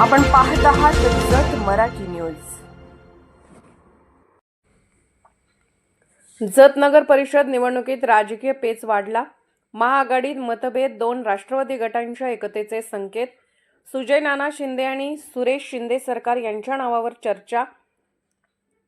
आपण पाहत आहात जत मराठी न्यूज. जत नगर परिषद निवडणुकीत राजकीय पेच वाढला. महाआघाडीत मतभेद दोन राष्ट्रवादी गटांच्या एकतेचे संकेत. सुजय नाना शिंदे आणि सुरेश शिंदे सरकार यांच्या नावावर चर्चा.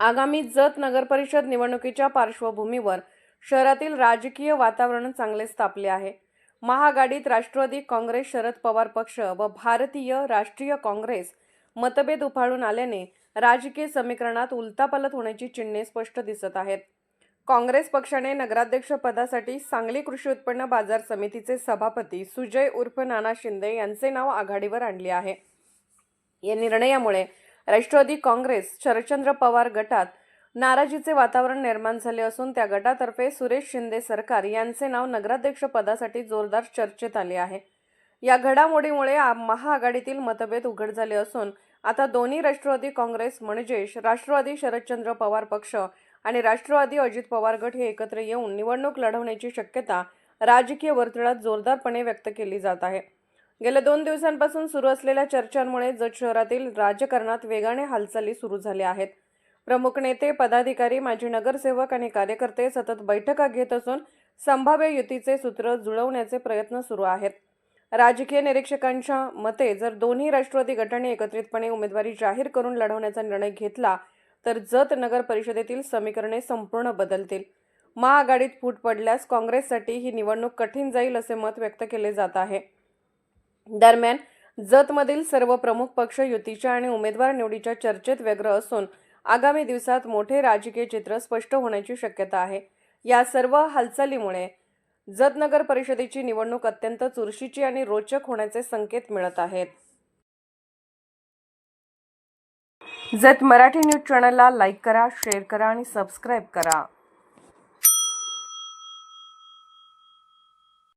आगामी जत नगर परिषद निवडणुकीच्या पार्श्वभूमीवर शहरातील राजकीय वातावरण चांगलेच तापले आहे. महाआघाडीत राष्ट्रवादी काँग्रेस शरद पवार पक्ष व भारतीय राष्ट्रीय काँग्रेस मतभेद उफाळून आल्याने राजकीय समीकरणात उलतापालत होण्याची चिन्हे स्पष्ट दिसत आहेत. काँग्रेस पक्षाने नगराध्यक्ष पदासाठी सांगली कृषी उत्पन्न बाजार समितीचे सभापती सुजय उर्फ नाना शिंदे यांचे नाव आघाडीवर आणले आहे. या निर्णयामुळे राष्ट्रवादी काँग्रेस शरदचंद्र पवार गटात नाराजीचे वातावरण निर्माण झाले असून त्या गटातर्फे सुरेश शिंदे सरकार यांचे नाव नगराध्यक्ष पदासाठी जोरदार चर्चेत आले आहे. या घडामोडीमुळे आ- महाआघाडीतील मतभेद उघड झाले असून आता दोन्ही राष्ट्रवादी काँग्रेस म्हणजेच राष्ट्रवादी शरदचंद्र पवार पक्ष आणि राष्ट्रवादी अजित पवार गट हे एकत्र येऊन निवडणूक लढवण्याची शक्यता राजकीय वर्तुळात जोरदारपणे व्यक्त केली जात आहे. गेल्या दोन दिवसांपासून सुरू असलेल्या चर्चांमुळे जत शहरातील राजकारणात वेगाने हालचाली सुरू झाल्या आहेत. प्रमुख नेते पदाधिकारी माजी नगरसेवक आणि कार्यकर्ते सतत बैठका घेत असून संभाव्य युतीचे सूत्र जुळवण्याचे प्रयत्न सुरू आहेत. राजकीय निरीक्षकांच्या मते जर दोन्ही राष्ट्रवादी गटाने एकत्रितपणे उमेदवारी जाहीर करून लढवण्याचा निर्णय घेतला तर जत नगर परिषदेतील समीकरणे संपूर्ण बदलतील. महाआघाडीत फूट पडल्यास काँग्रेससाठी ही निवडणूक कठीण जाईल असे मत व्यक्त केले जात आहे. दरम्यान जतमधील सर्व प्रमुख पक्ष युतीच्या आणि उमेदवार निवडीच्या चर्चेत व्यग्र असून आगामी दिवसात मोठे राजकीय चित्र स्पष्ट होण्याची शक्यता आहे. या सर्व हालचालीमुळे जत नगर परिषदेची निवडणूक अत्यंत चुरशीची आणि रोचक होण्याचे संकेत मिळत आहेत. जत मराठी न्यूज चॅनलला लाईक करा शेअर करा आणि सबस्क्राईब करा.